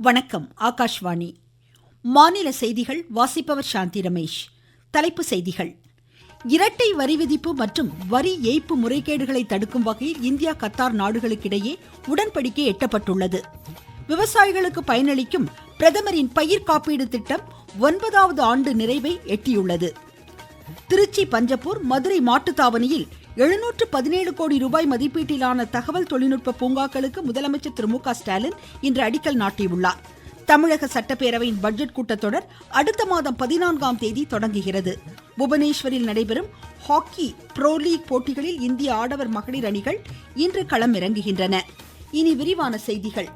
வணக்கம் ஆகாஷ்வாணி. மாநில செய்திகள் வாசிப்பவர் சாந்தி ரமேஷ். தலைப்புச் செய்திகள். இரட்டை வரி விதிப்பு மற்றும் வரி ஏய்ப்பு முறைகேடுகளை தடுக்கும் வகையில் இந்தியா கத்தார் நாடுகளுக்கிடையே உடன்படிக்கை எட்டப்பட்டுள்ளது. விவசாயிகளுக்கு பயனளிக்கும் பிரதமரின் பயிர் காப்பீடு திட்டம் ஒன்பதாவது ஆண்டு நிறைவை எட்டியுள்ளது. திருச்சி பஞ்சப்பூர் மதுரை மாட்டுத்தாவணியில் எழுநூற்று பதினேழு கோடி ரூபாய் மதிப்பீட்டிலான தகவல் தொழில்நுட்ப பூங்காக்களுக்கு முதலமைச்சர் திரு மு க ஸ்டாலின் இன்று அடிக்கல் நாட்டியுள்ளார். தமிழக சட்டப்பேரவையின் பட்ஜெட் கூட்டத்தொடர் அடுத்த மாதம் பதினான்காம் தேதி தொடங்குகிறது. புவனேஸ்வரில் நடைபெறும் ஹாக்கி ப்ரோ லீக் போட்டிகளில் இந்திய ஆடவர் மகளிர் அணிகள் இன்று களமிறங்குகின்றன. இனி விரிவான செய்திகள்.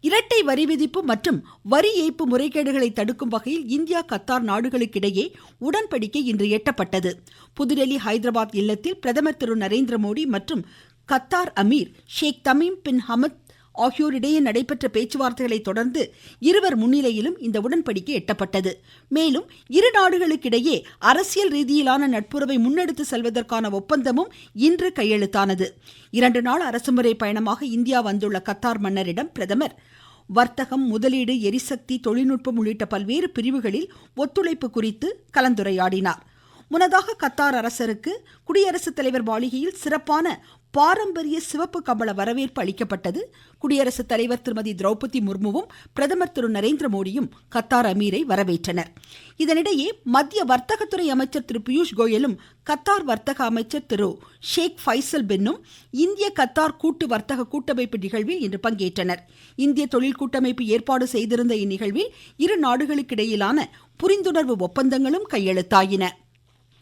இரட்டை வரி விதிப்பு மற்றும் வரி ஏய்ப்பு முறைகேடுகளை தடுக்கும் வகையில் இந்தியா கத்தார் நாடுகளுக்கிடையே உடன்படிக்கை இன்று எட்டப்பட்டது. புதுடெல்லி ஹைதராபாத் இல்லத்தில் பிரதமர் திரு நரேந்திர மோடி மற்றும் Qatar Amir Sheikh Tamim bin Hamad ஆகியோரிடையே நடைபெற்ற பேச்சுவார்த்தைகளை தொடர்ந்து இருவர் முன்னிலையிலும் இந்த உடன்படிக்கை எட்டப்பட்டது. மேலும் இரு நாடுகளுக்கிடையே அரசியல் ரீதியிலான நட்புறவை முன்னெடுத்து செல்வதற்கான ஒப்பந்தமும் இன்று கையெழுத்தானது. இரண்டு நாள் அரசுமுறை பயணமாக இந்தியா வந்துள்ள கத்தார் மன்னரிடம் பிரதமர் வர்த்தகம் முதலீடு எரிசக்தி தொழில்நுட்பம் உள்ளிட்ட பல்வேறு பிரிவுகளில் ஒத்துழைப்பு குறித்து கலந்துரையாடினார். முன்னதாக கத்தார் அரசருக்கு குடியரசுத் தலைவர் மாளிகையில் சிறப்பான பாரம்பரிய சிவப்பு கம்பள வரவேற்பு அளிக்கப்பட்டது. குடியரசுத் தலைவர் திருமதி திரௌபதி முர்முவும் பிரதமர் திரு நரேந்திர மோடியும் கத்தார் அமீரை வரவேற்றனர். இதனிடையே மத்திய வர்த்தகத்துறை அமைச்சர் திரு பியூஷ் கோயலும் கத்தார் வர்த்தக அமைச்சர் திரு ஷேக் ஃபைசல் பின்னும் இந்திய கத்தார் கூட்டு வர்த்தக கூட்டமைப்பு நிகழ்வில் இன்று பங்கேற்றனர். இந்திய தொழில் கூட்டமைப்பு ஏற்பாடு செய்திருந்த இந்நிகழ்வில் இரு நாடுகளுக்கிடையிலான புரிந்துணர்வு ஒப்பந்தங்களும் கையெழுத்தாயின.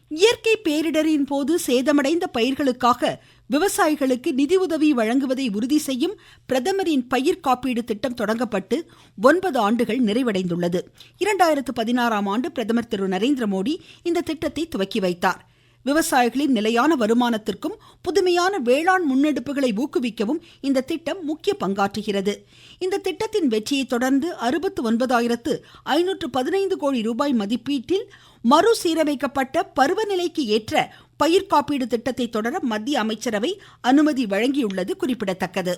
இயற்கை பேரிடரின் போது சேதமடைந்த பயிர்களுக்காக விவசாயிகளுக்கு நிதியுதவி வழங்குவதை உறுதி செய்யும் பிரதமரின் பயிர் காப்பீடு திட்டம் தொடங்கப்பட்டு ஒன்பது ஆண்டுகள் நிறைவடைந்துள்ளது. இரண்டாயிரத்து பதினாறாம் ஆண்டு பிரதமர் திரு நரேந்திர மோடி இந்த திட்டத்தை துவக்கி வைத்தார். விவசாயிகளின் நிலையான வருமானத்திற்கும் புதுமையான வேளாண் முன்னெடுப்புகளை ஊக்குவிக்கவும் இந்த திட்டம் முக்கிய பங்காற்றுகிறது. இந்த திட்டத்தின் வெற்றியை தொடர்ந்து அறுபத்து ஒன்பதாயிரத்து ஐநூற்று பதினைந்து கோடி ரூபாய் மதிப்பீட்டில் மறுசீரமைக்கப்பட்ட பருவநிலைக்கு ஏற்ற பயிர் காப்பீடு திட்டத்தை தொடர மத்திய அமைச்சரவை அனுமதி வழங்கியுள்ளது குறிப்பிடத்தக்கது.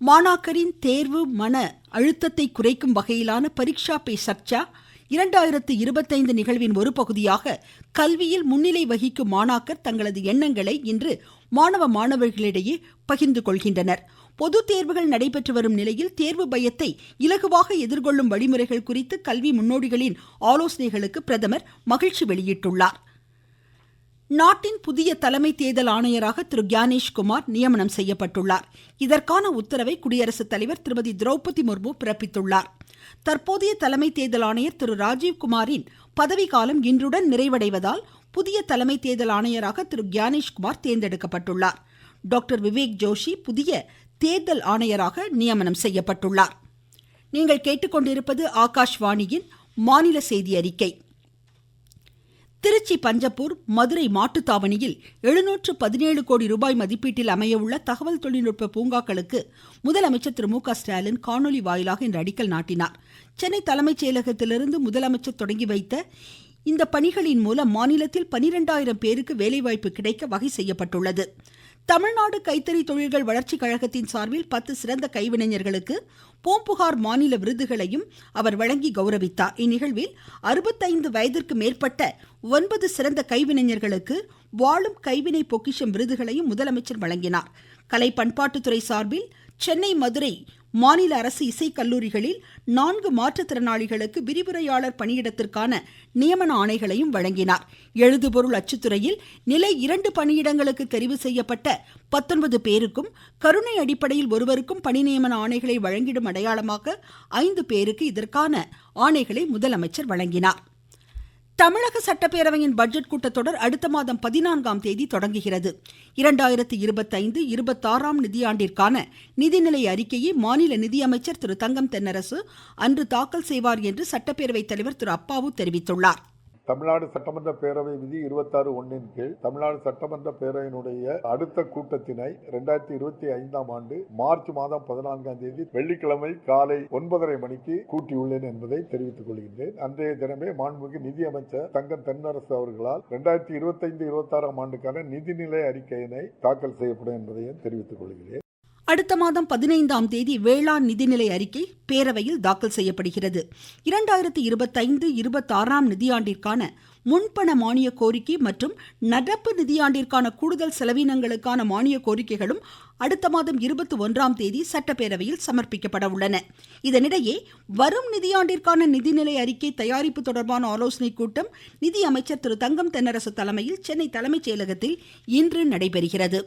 மாணாக்கரின் தேர்வு மன அழுத்தத்தை குறைக்கும் வகையிலான பரீட்சா பே சர்ச்சா இரண்டாயிரத்து இருபத்தைந்து நிகழ்வின் ஒரு பகுதியாக கல்வியில் முன்னிலை வகிக்கும் மாணாக்கர் தங்களது எண்ணங்களை இன்று மாணவ மாணவர்களிடையே பகிர்ந்து கொள்கின்றனர். பொது தேர்வுகள் நடைபெற்று வரும் நிலையில் தேர்வு பயத்தை இலகுவாக எதிர்கொள்ளும் வழிமுறைகள் குறித்து கல்வி முன்னோடிகளின் ஆலோசனைகளுக்கு பிரதமர் மகிழ்ச்சி வெளியிட்டுள்ளார். நாட்டின் புதிய தலைமை தேர்தல் ஆணையராக திரு கியானேஷ்குமார் நியமனம் செய்யப்பட்டுள்ளார். இதற்கான உத்தரவை குடியரசுத் தலைவர் திருமதி திரௌபதி முர்மு பிறப்பித்துள்ளார். தற்போதைய தலைமை தேர்தல் ஆணையர் திரு ராஜீவ்குமாரின் பதவிக்காலம் இன்றுடன் நிறைவடைவதால் புதிய தலைமை தேர்தல் ஆணையராக திரு கியானேஷ்குமார் தேர்ந்தெடுக்கப்பட்டுள்ளார். டாக்டர் விவேக் ஜோஷி புதிய தேர்தல் ஆணையராக நியமனம் செய்யப்பட்டுள்ளார். நீங்கள் கேட்டுக்கொண்டிருப்பது ஆகாஷ்வாணியின் மாநில செய்தி அறிக்கை. திருச்சி பஞ்சப்பூர் மதுரை மாட்டுத்தாவணியில் எழுநூற்று பதினேழு கோடி ரூபாய் மதிப்பீட்டில் அமையவுள்ள தகவல் தொழில்நுட்ப பூங்காக்களுக்கு முதலமைச்சர் திரு மு க ஸ்டாலின் காணொலி வாயிலாக இன்று அடிக்கல் நாட்டினார். சென்னை தலைமைச் செயலகத்திலிருந்து முதலமைச்சர் தொடங்கி வைத்த இந்த பணிகளின் மூலம் மாநிலத்தில் பனிரெண்டாயிரம் பேருக்கு வேலைவாய்ப்பு கிடைக்க வகை செய்யப்பட்டுள்ளது. தமிழ்நாடு கைத்தறி தொழில்கள் வளர்ச்சி கழகத்தின் சார்பில் பத்து சிறந்த கைவினைஞர்களுக்கு பூம்புகார் மாநில விருதுகளையும் அவர் வழங்கி கௌரவித்தார். இந்நிகழ்வில் அறுபத்தைந்து வயதிற்கு மேற்பட்ட ஒன்பது சிறந்த கைவினைஞர்களுக்கு வாழும் கைவினை பொக்கிஷம் விருதுகளையும் முதலமைச்சர் வழங்கினார். கலை பண்பாட்டுத்துறை சார்பில் சென்னை மதுரை மாநில அரசு இசைக்கல்லூரிகளில் நான்கு மாற்றுத்திறனாளிகளுக்கு விரிவுரையாளர் பணியிடத்திற்கான நியமன ஆணைகளையும் வழங்கினார். எழுதுபொருள் அச்சுத்துறையில் நிலை இரண்டு பணியிடங்களுக்கு தெரிவு செய்யப்பட்ட பத்தொன்பது பேருக்கும் கருணை அடிப்படையில் ஒருவருக்கும் பணி நியமன ஆணைகளை வழங்கிடும் அடையாளமாக ஐந்து பேருக்கு இதற்கான ஆணைகளை முதலமைச்சர் வழங்கினார். தமிழக சட்டப்பேரவையின் பட்ஜெட் கூட்டத்தொடர் அடுத்த மாதம் பதினான்காம் தேதி தொடங்குகிறது. இரண்டாயிரத்தி இருபத்தைந்து இருபத்தாறாம் நிதியாண்டிற்கான நிதிநிலை அறிக்கையை மாநில நிதியமைச்சர் திரு தங்கம் தென்னரசு அன்று தாக்கல் செய்வார் என்று சட்டப்பேரவைத் தலைவர் திரு அப்பாவு தெரிவித்துள்ளார். தமிழ்நாடு சட்டமன்ற பேரவை விதி இருபத்தாறு ஒன்றின் கீழ் தமிழ்நாடு சட்டமன்ற பேரவையினுடைய அடுத்த கூட்டத்தினை இரண்டாயிரத்தி இருபத்தி ஐந்தாம் ஆண்டு மார்ச் மாதம் பதினான்காம் தேதி வெள்ளிக்கிழமை காலை ஒன்பதரை மணிக்கு கூட்டியுள்ளேன் என்பதை தெரிவித்துக் கொள்கின்றேன். அன்றைய தினமே மாண்புமிகு நிதியமைச்சர் தங்கம் தென்னரசு அவர்களால் இரண்டாயிரத்தி இருபத்தைந்து இருபத்தாறாம் ஆண்டுக்கான நிதிநிலை அறிக்கையினை தாக்கல் செய்யப்படும் என்பதையும் தெரிவித்துக் கொள்கிறேன். அடுத்த மாதம் பதினைந்தாம் தேதி வேளாண் நிதிநிலை அறிக்கை பேரவையில் தாக்கல் செய்யப்படுகிறது. இரண்டாயிரத்தி இருபத்தைந்து இருபத்தாறாம் நிதியாண்டிற்கான முன்பண மானிய கோரிக்கை மற்றும் நடப்பு நிதியாண்டிற்கான கூடுதல் செலவினங்களுக்கான மானிய கோரிக்கைகளும் அடுத்த மாதம் இருபத்தி ஒன்றாம் தேதி சட்டப்பேரவையில் சமர்ப்பிக்கப்பட உள்ளன. இதனிடையே வரும் நிதியாண்டிற்கான நிதிநிலை அறிக்கை தயாரிப்பு தொடர்பான ஆலோசனை கூட்டம் நிதி அமைச்சர் திரு தங்கம் தென்னரசு தலைமையில் சென்னை தலைமைச் செயலகத்தில் இன்று நடைபெறுகிறது.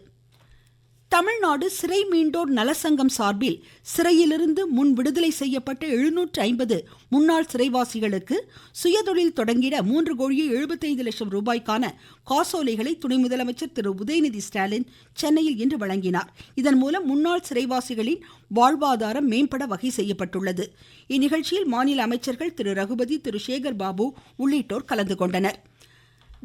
தமிழ்நாடு சிறை மீண்டோர் நலசங்கம் சார்பில் சிறையிலிருந்து முன் விடுதலை செய்யப்பட்ட எழுநூற்று ஐம்பது முன்னாள் சிறைவாசிகளுக்கு சுயதொழில் தொடங்கிட மூன்று கோடியே எழுபத்தைந்து லட்சம் ரூபாய்க்கான காசோலைகளை துணை முதலமைச்சர் திரு உதயநிதி ஸ்டாலின் சென்னையில் இன்று வழங்கினார். இதன் மூலம் முன்னாள் சிறைவாசிகளின் வாழ்வாதாரம் மேம்பட வகை செய்யப்பட்டுள்ளது. இந்நிகழ்ச்சியில் மாநில அமைச்சர்கள் திரு ரகுபதி திரு சேகர் பாபு உள்ளிட்டோர் கலந்து கொண்டனர்.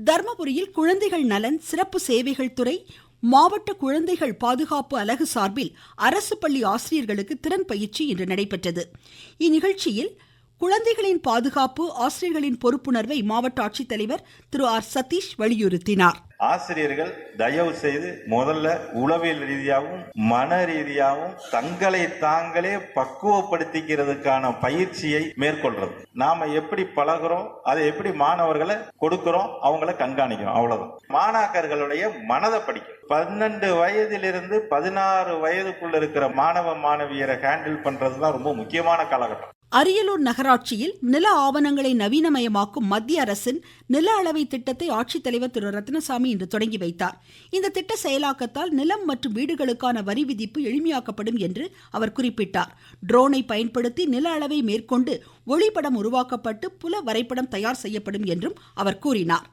தர்மபுரியில் குழந்தைகள் நலன் சிறப்பு சேவைகள் துறை மாவட்ட குழந்தைகள் பாதுகாப்பு அலகு சார்பில் அரசு பள்ளி ஆசிரியர்களுக்கு திறன் பயிற்சி இன்று நடைபெற்றது. இந்நிகழ்ச்சியில் குழந்தைகளின் பாதுகாப்பு ஆசிரியர்களின் பொறுப்புணர்வை மாவட்ட ஆட்சித்தலைவர் திரு ஆர் சதீஷ் வலியுறுத்தினார். ஆசிரியர்கள் தயவு செய்து முதல்ல உளவியல் ரீதியாகவும் மன ரீதியாகவும் தங்களை தாங்களே பக்குவப்படுத்திக்கிறதுக்கான பயிற்சியை மேற்கொள்றது. நாம எப்படி பழகுறோம் அதை எப்படி மாணவர்களை கொடுக்கிறோம் அவங்கள கண்காணிக்கிறோம் அவ்வளவுதான். மாணாக்கர்களுடைய மனதை படிக்கும். பன்னெண்டு வயதிலிருந்து பதினாறு வயதுக்குள்ள இருக்கிற மாணவ மாணவியரை ஹேண்டில் பண்றதுதான் ரொம்ப முக்கியமான காலகட்டம். அரியலூர் நகராட்சியில் நில ஆவணங்களை நவீனமயமாக்கும் மத்திய அரசின் நில அளவை திட்டத்தை ஆட்சித்தலைவர் திரு. ரத்னசாமி இன்று தொடங்கி வைத்தார். இந்த திட்ட செயலாக்கத்தால் நிலம் மற்றும் வீடுகளுக்கான வரி விதிப்பு எளிமையாக்கப்படும் என்று அவர் குறிப்பிட்டார். ட்ரோனை பயன்படுத்தி நில அளவை மேற்கொண்டு ஒளிப்படம் உருவாக்கப்பட்டு புல வரைபடம் தயார் செய்யப்படும் என்றும் அவர் கூறினார்.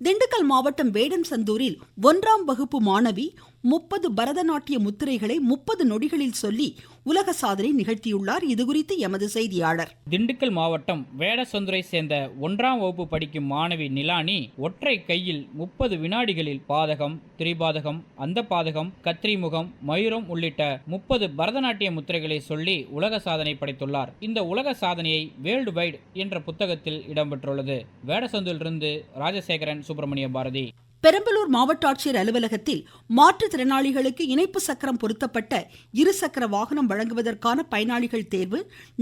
திண்டுக்கல் மாவட்டம் வேடம்சந்தூரில் ஒன்றாம் வகுப்பு மாணவி முப்பது பரதநாட்டிய முத்திரைகளை முப்பது நொடிகளில் சொல்லி உலக சாதனை நிகழ்த்தியுள்ளார். இதுகுறித்து எமது செய்தியாளர். திண்டுக்கல் மாவட்டம் வேடசந்துரை சேர்ந்த ஒன்றாம் வகுப்பு படிக்கும் மாணவி நிலானி ஒற்றை கையில் முப்பது வினாடிகளில் பாதகம் திரிபாதகம் அந்த பாதகம் கத்திரிமுகம் மயூரம் உள்ளிட்ட முப்பது பரதநாட்டிய முத்திரைகளை சொல்லி உலக சாதனை படைத்துள்ளார். இந்த உலக சாதனையை வேர்ல்டு வைட் என்ற புத்தகத்தில் இடம்பெற்றுள்ளது. வேடசந்தூரிலிருந்து ராஜசேகரன் சுப்பிரமணிய பாரதி. பெரம்பலூர் மாவட்ட ஆட்சியர் அலுவலகத்தில் மாற்றுத்திறனாளிகளுக்கு இணைப்பு சக்கரம் பொருத்தப்பட்ட இருசக்கர வாகனம் வழங்குவதற்கான பயனாளிகள் தேர்வு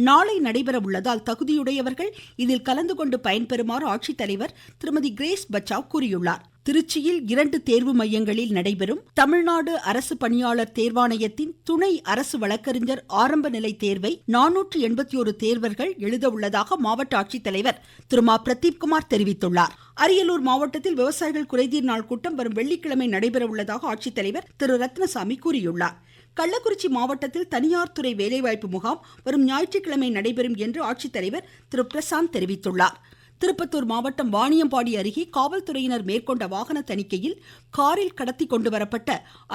நாளை நடைபெற உள்ளதால் தகுதியுடையவர்கள் இதில் கலந்து கொண்டு பயன்பெறுமாறு ஆட்சித்தலைவர் திருமதி கிரேஸ் பச்சாவ் கூறியுள்ளார். திருச்சியில் இரண்டு தேர்வு மையங்களில் நடைபெறும் தமிழ்நாடு அரசு பணியாளர் தேர்வாணையத்தின் துணை அரசு வழக்கறிஞர் ஆரம்ப நிலை தேர்வை நானூற்று எண்பத்தி ஒரு தேர்வர்கள் எழுத உள்ளதாக மாவட்ட ஆட்சித்தலைவர் திரு மா பிரதீப்குமார் தெரிவித்துள்ளார். அரியலூர் மாவட்டத்தில் விவசாயிகள் குறைதீர் நாள் கூட்டம் வரும் வெள்ளிக்கிழமை நடைபெற உள்ளதாக ஆட்சித்தலைவர் திரு ரத்னசாமி கூறியுள்ளார். கள்ளக்குறிச்சி மாவட்டத்தில் தனியார் துறை வேலைவாய்ப்பு முகாம் வரும் ஞாயிற்றுக்கிழமை நடைபெறும் என்று ஆட்சித்தலைவர் திரு பிரசாந்த் தெரிவித்துள்ளார். திருப்பத்தூர் மாவட்டம் வாணியம்பாடி அருகே காவல்துறையினர் மேற்கொண்ட வாகன தணிக்கையில் காரில் கடத்தி கொண்டு வரப்பட்ட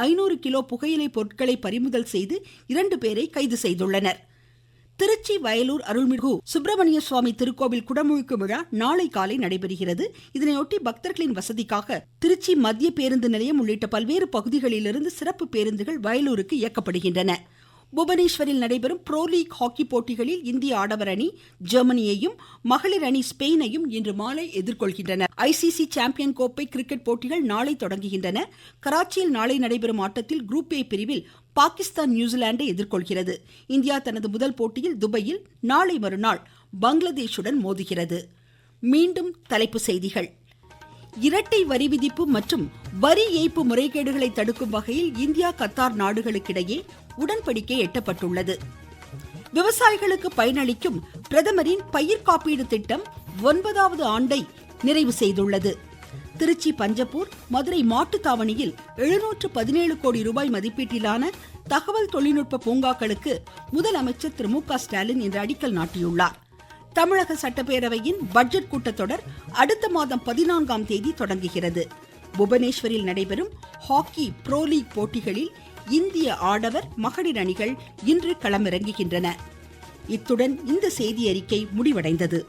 ஐநூறு கிலோ புகையிலை பொருட்களை பறிமுதல் செய்து இரண்டு பேரை கைது செய்துள்ளனர். திருச்சி வயலூர் அருள்மிகு சுப்பிரமணிய சுவாமி திருக்கோவில் குடமுழுக்கு விழா நாளை காலை நடைபெறுகிறது. இதனையொட்டி பக்தர்களின் வசதிக்காக திருச்சி மத்திய பேருந்து நிலையம் உள்ளிட்ட பல்வேறு பகுதிகளிலிருந்து சிறப்பு பேருந்துகள் வயலூருக்கு இயக்கப்படுகின்றன. புவனேஸ்வரில் நடைபெறும் ப்ரோ லீக் ஹாக்கி போட்டிகளில் இந்திய ஆடவர் அணி ஜெர்மனியையும் மகளிர் அணி ஸ்பெயினையும் இன்று மாலை எதிர்கொள்கின்றன. ஐசிசி சாம்பியன் கோப்பை கிரிக்கெட் போட்டிகள் நாளை தொடங்குகின்றன. கராச்சியில் நாளை நடைபெறும் ஆட்டத்தில் குரூப் ஏ பிரிவில் பாகிஸ்தான் நியூசிலாந்தை எதிர்கொள்கிறது. இந்தியா தனது முதல் போட்டியில் துபாயில் நாளை மறுநாள் பங்களாதேஷுடன் மோதுகிறது. மீண்டும் தலைப்பு செய்திகள். இரட்டை வரி விதிப்பு மற்றும் வரி ஏய்ப்பு முறைகேடுகளை தடுக்கும் வகையில் இந்தியா கத்தார் நாடுகளுக்கிடையே உடன்படிக்கை எட்டப்பட்டுள்ளது. விவசாயிகளுக்கு பயனளிக்கும் பிரதமரின் பயிர் காப்பீடு திட்டம் ஒன்பதாவது ஆண்டை நிறைவு செய்துள்ளது. திருச்சி பஞ்சப்பூர் மதுரை மாட்டுத்தாவணியில் எழுநூற்று பதினேழு கோடி ரூபாய் மதிப்பீட்டிலான தகவல் தொழில்நுட்ப பூங்காக்களுக்கு முதலமைச்சர் திரு மு க ஸ்டாலின் இன்று அடிக்கல் நாட்டியுள்ளார். தமிழக சட்டப்பேரவையின் பட்ஜெட் கூட்டத்தொடர் அடுத்த மாதம் பதினான்காம் தேதி தொடங்குகிறது. புவனேஸ்வரில் நடைபெறும் ஹாக்கி ப்ரோ லீக் போட்டிகளில் இந்திய ஆடவர் மகளிர் அணிகள் இன்று களமிறங்குகின்றன. இத்துடன் இந்த செய்தி அறிக்கை முடிவடைந்தது.